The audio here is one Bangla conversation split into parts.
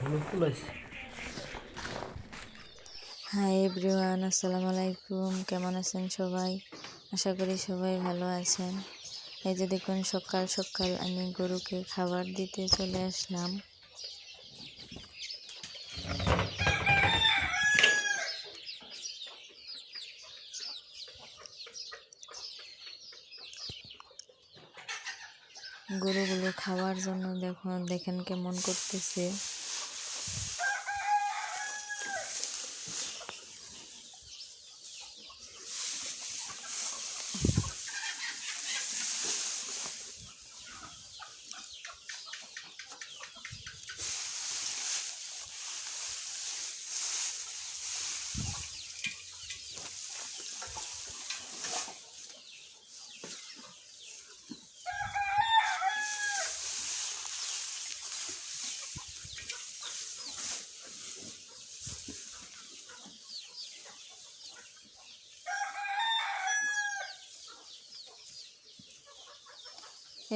হলুদ তুলাইছে হাই এভরিওয়ান আসসালামু আলাইকুম। কেমন আছেন সবাই? আশা করি সবাই ভালো আছেন। এই যে দেখুন সকাল সকাল আমি গরুকে খাবার দিতে চলে আসলাম। গরুগুলো খাওয়ার জন্য দেখুন দেখেন কেমন করতেছে।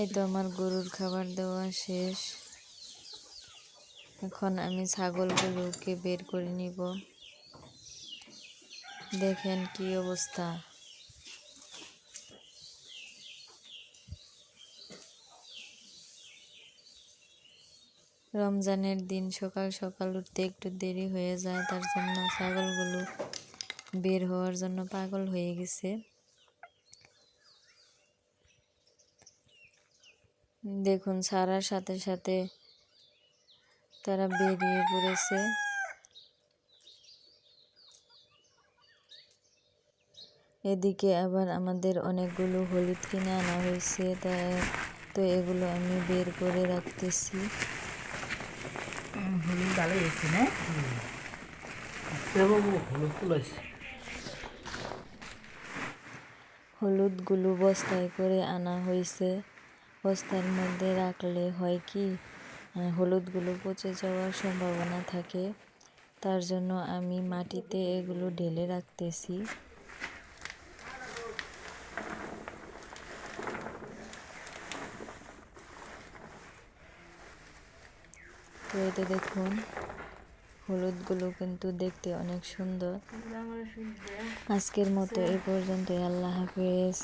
এই তো আমার গরুর খাবার দেওয়া শেষ। এখন আমি ছাগলগুলোকে বের করে নিব। দেখেন কি অবস্থা। রমজানের দিন সকাল সকাল উঠতে একটু দেরি হয়ে যায়, তার জন্য ছাগলগুলো বের হওয়ার জন্য পাগল হয়ে গেছে। দেখুন ছাড়ার সাথে সাথে তারা বেরিয়ে পড়েছে। এদিকে আবার আমাদের অনেকগুলো হলুদ কিনে আনা হয়েছে তা তো এগুলো আমি বের করে রাখতেছি। হলুদ ভালো হয়েছে না? তুলাইছে হলুদগুলো বস্তায় করে আনা হয়েছে। বস্তার মধ্যে রাখলে হয় কি হলুদগুলো পচে যাওয়ার সম্ভাবনা থাকে। তার জন্য আমি মাটিতে এগুলো ঢেলে রাখতেছি। তো এতে দেখুন, হলুদগুলো কিন্তু দেখতে অনেক সুন্দর। আজকের মতো এই পর্যন্ত আল্লাহ হাফেজ।